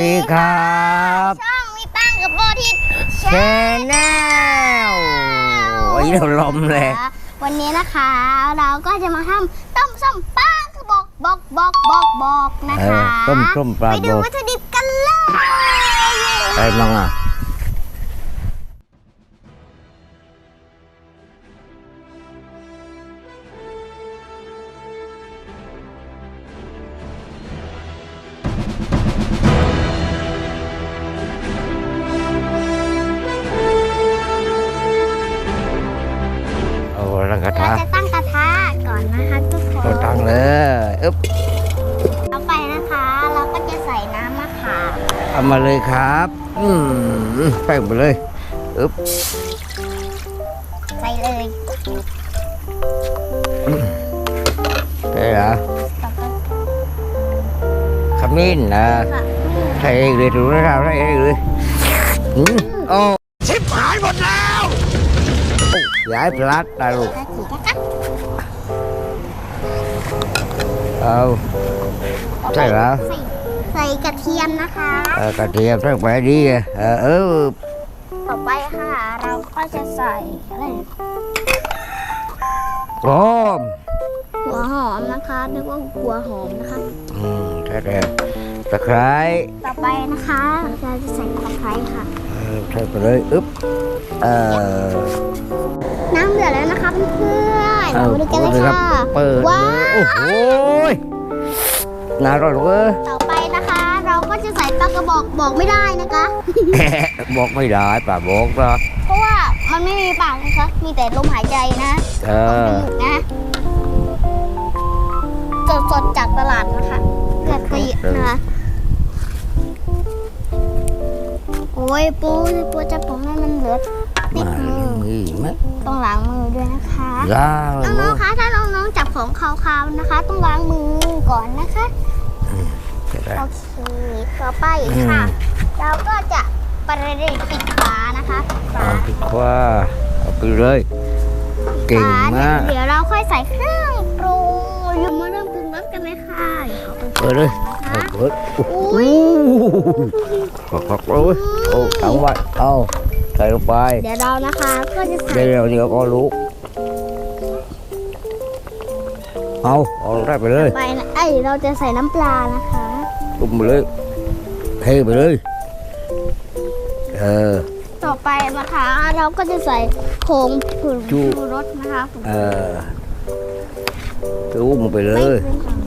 ดีครับช่องมีปังกับโบทิศแชนแนลโอ้ยเราลมเลย วันนี้นะคะเราก็จะมาทำต้มส้มปลาคือบอกบอกบอกบอกบอกนะเอคะอต้มต้มปลาไปดูบอกวัตถุดิบกันเลยอะไรมั่งอะ เอามาเลยครับ อืมใส่ไปเลยอึ๊บใส่เลยใช่เหรอต่อไปขมิ้นนะค่ะใส่เองเลยถูกแล้วเราใส่เองเลยอืมโอ้ชิบหายหมดแล้วโอ้ย้ายพลัดตายลูกกระสีนะคะเอาใช่เหรอใส่ใส่ กระเทียมนะคะเออกระเทียมใส่ไปดีอะเออเออต่อไปค่ะ เราก็จะใส่อะไรโอ้หัวหอมนะคะเรียกว่าหัวหอมนะคะอืมใช่แล้วตะไคร้ต่อไปนะคะเราจะใส่ตะไคร้ค่ะเออใส่ไปเลยอึ๊บเออน้ำเดือดแล้วนะคะเพื่อนๆเรามาดูกันเลยครัค่ะเปิดว้าเลยวโอ้โหยน่าอร่อยเว้ยต่อ ก็จะใส่ปลากระบอกบอกไม่ได้นะคะ บอกไม่ได้ป่าบอกนะเพราะว่ามันไม่มีปากนะคะ มีแต่ลมหายใจนะเอของจอมูกนะสดสดๆจากตลาดนะคะเกิดประโยชน์นะคะโอ้ยปูปูจะปรุงให้มันเหลือติดมามือนี่ไหมต้องล้างมือด้วยนะคะยาวน้องๆคะถ้าน้องๆจับของคาวๆนะคะ ต้องล้างมือก่อนนะคะใช่ได้ โอเค ต่อไปค่ะ เราก็จะประเด็นปิดฝานะคะฝาเอาผิดคว้าเอาไปเลย เก่งฝามาก เดี๋ยวเราค่อยใส่เครื่องปรุงเรามาเริ่มปรุงรสกันเลยค่ะเดี๋ยวเอาไปเปิดเลยนะคะเปิดโอ้โหอุ้ยขอบคุณเลยโอ้ทั้งวันเอาใส่ลงไป เดี๋ยวเรานะคะก็จะใส่เดี๋ยวเดี๋ยวก็รู้เอาเอาได้ไปเลยไปนะเอ้ยเราจะใส่น้ำปลานะคะ ลุมไปเลยเทไปเลย เออ ต่อไปนะคะเราก็จะใส่ผงผงจุชูรสนะคะผงเออจุ่มไปเลไม่ยเป็นของ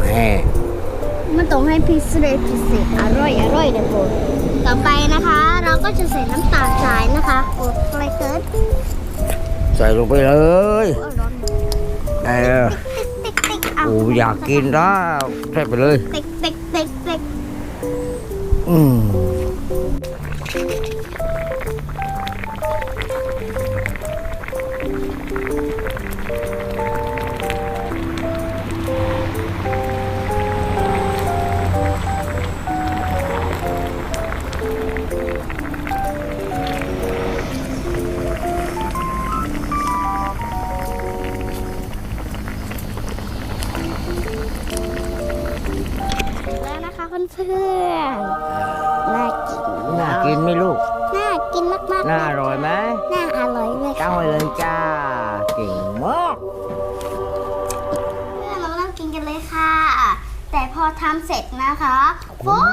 แม่มันต้องให้พิเศษพิเศษอร่อยอร่อยเด็ดโปรดต่อไปนะคะ เราก็จะใส่น้ำตาลทรายนะคะโอ้อะไรเกิดใส่ลงไปเลย โอ้ร้อน เออ โอ้อยากกินแล้วใส่ไปเลยติ๊กติ๊กติ๊กติ๊กอืม เพื่อนๆน่ากินน่ากินไหมลูก น่ากินมากๆน่าอร่อยไหมน่าอร่อยเลยตั้ค่ะงไว้เลยจ้าเก่งมากเพื่อนเราเริ่มกินกันเลยค่ะ แต่พอทำเสร็จนะคะฝน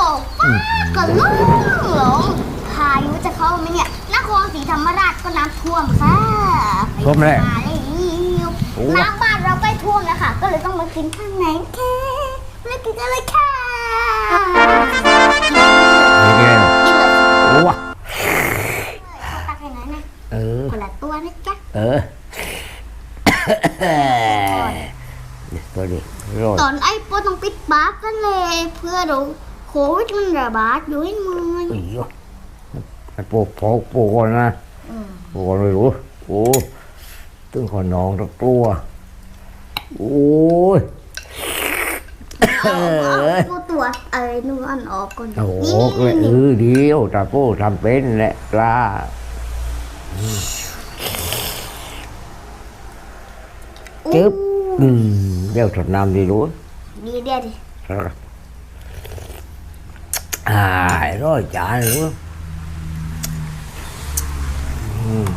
ตกฟ้าก็ล่มหลงพายุจะเข้าไหมเนี่ยนครศรีธรรมราชก็น้ำท่วมค่ะท่วมแหละมาแล้วโอ้น้ำบ้านเราใกล้ท่วมแล้วค่ะ ก็เลยต้องมากินข้างในแค่มากินกันเลยค่ะเป็ นไงกินเลยโอ้วะเขาตักให้หน่อยนะเออคนละตัวนะจ๊ะเออตัวนี้รอดตอนไอ้โปต้องปิดบาร์กันเลยเพื่อเราโควิดมันระบาดอยู่ให้เมืองอีกมันปลูกปลูกปลูกก่อนนะปลูกก่อนเลยรู้โอ้ตึ้งขอน้องตัวตัวโอ้ยเอาเอาตัวตัวเอ้ยนู่นออกก่อนโอ้โหนี่เออเดียวตาโก้ทำเป็นแหละปลาจึ๊บอืมเดี๋ยวถดน้ำดีรู้ดีเดียวดิอ่าร้อยจานเลยอืม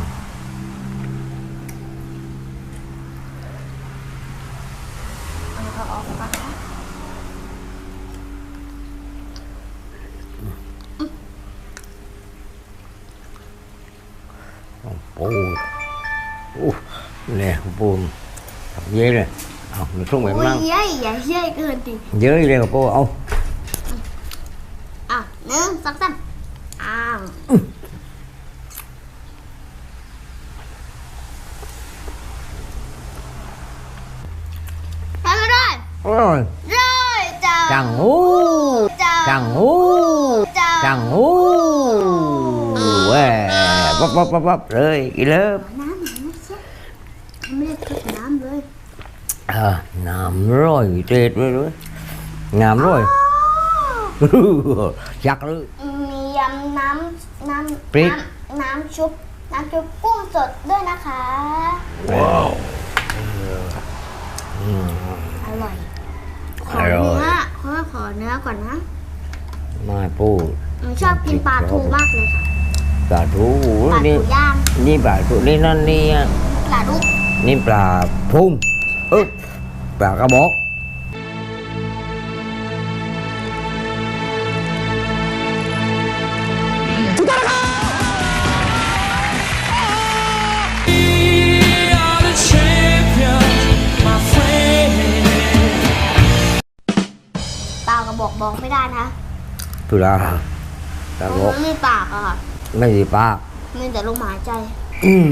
เอ nè buồn. Học dế này học được không mềm lắm dế đây là cô ông. À nướng sắp sắp à rồi. Rồi. Chẳng chàng chẳng hú chẳng hú bóp bóp bóp bóp. Rồi cái lớp. ไม่ได้ทุบน้ำเลย à, nằm rồi chết rồi rồi nằm rồi อ้าว chắc rồi มียำน้ำน้ำพริกน้ำน้ำชุบน้ำชุบกุ้งสดด้วยนะคะ wow อร่อย ขออร่อยเนื้อขอขอเนื้อก่อนนะ mai ปูหนูชอบกินปลาทูมากเลยค่ะ bà thú ปลา đi ทูย่างนี่ปลาทูนี่นั่นนี่ปลาดุก นี่ปลาพุ่งเออปลากระบอก are the champions, my friend. ปลากระบอกบอกไม่ได้นะปลาปเพลาราะบอกมันไม่ปากอะค่ะ ไม่ใช่ปลามีแต่ลมหายใจ อืม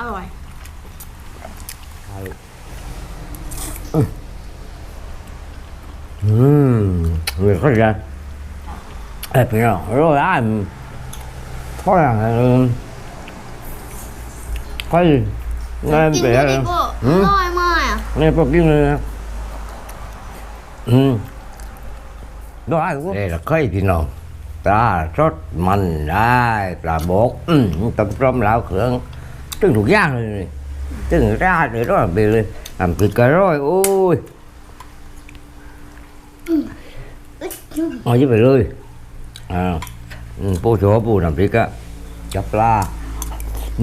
อร่อยอืม người có ra ê phải rồi rồi ai có là có gì กิ nghe น bé ด้วยดิ này โก้อือมร่อยมากอะ nghe có kia này ừ đó ai cũng đây là cây thì nào ta sốt mình đây là bột ừ tập trung lão khưởng trứng thuộc giang rồi này trứng ra để đó là bề lên làm thịt cà rồi ôi อึ๊ดยุ่งเอา ไปเลยอ่าอืมปูโฉปูน้ำพริกอะจับปลา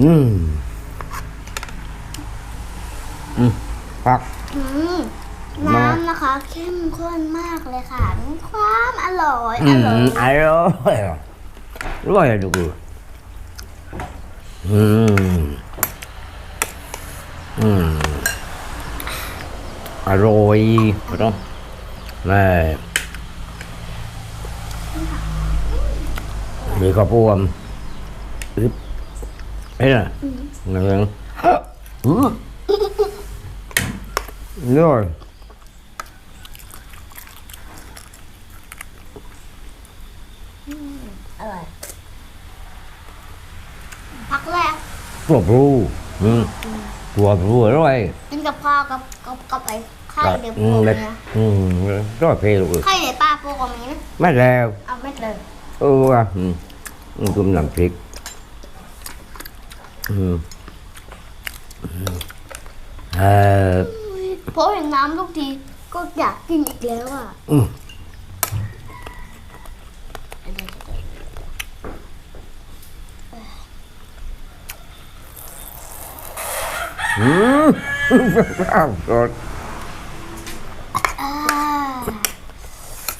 อืมอืมผักอืมน้ำนะคะเข้มข้นมากเลยค่ะมีความอร่อยอือมร่อยอร่อยอร่อยอะดูอืม อืมอร่อยไม่ต้องแม่มีข้าวพวมอึ๊บเอ้ยนะนั่นเองอืมนี่เลยอร่อยพักแรกตัวพลูอืม ตัวพลูอร่อยกินกับข้าวกับกับกับไอ้ไข่เดี๋ยวอืโปมกเล็ดเนี่ยอืมร้อยเพลลูกเอ้ยไข่ในปลาโปกมีไหมไม่แล้วเอาไม่เลยเออว่ะอืมอืมกุมน้ำพริกอืมอืมเออเพราะเห็นน้ำทุกทีก็อยากกินอีกแล้วอะ อืม อืม ข้าวสดอ่า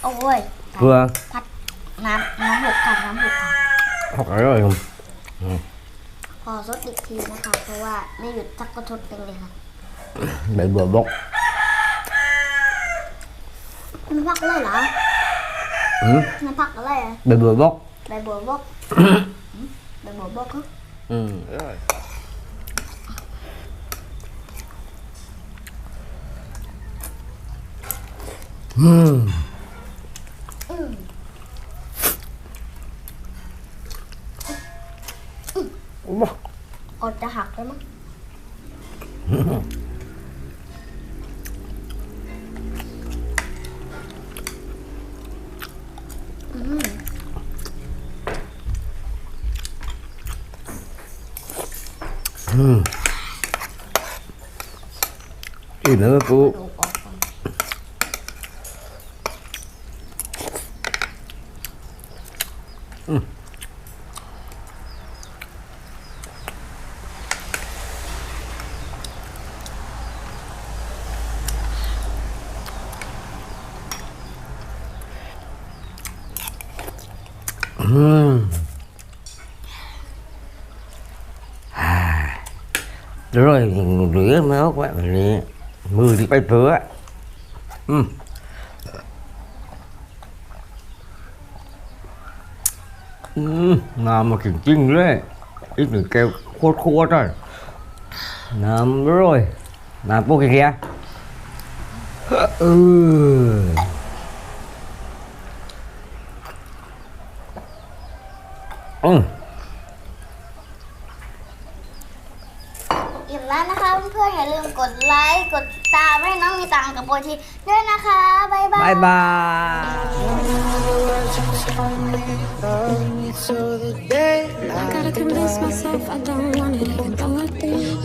โอ้ยเพื่อพัดน้ำน้ำหกค่ะน้ำหกค่ะเขาอร่อยครับพอซดอีกทีนะคะ เพราะว่าไม่หยุดสักกระทดหนึ่งเลยค่ะใบบัวบกมันพักอะไรเหรออืมมันพักอะไรอะใบบัวบกใบบัวบกใบบัวบกเหรออืมอืมอืม ว้าอดจะหักแล้วมั้งอืมอืมอิ่มแล้วปู uhm. à đúng rồi rửa nó quá này, mười thì bay rửa uhm. uhm. ngon mà kiểu chinh đấy ít nữa kêu khô khô rồi nằm rồi làm vô kìa. ừ ừ. Ừ. อิ่มแล้วนะคะเพื่อนๆอย่าลืมกดไลค์กดติดตามให้น้องมีตังกับโบทีด้วยนะคะบ๊ายบาย bye bye I gotta convince myself I don't want it even though I do.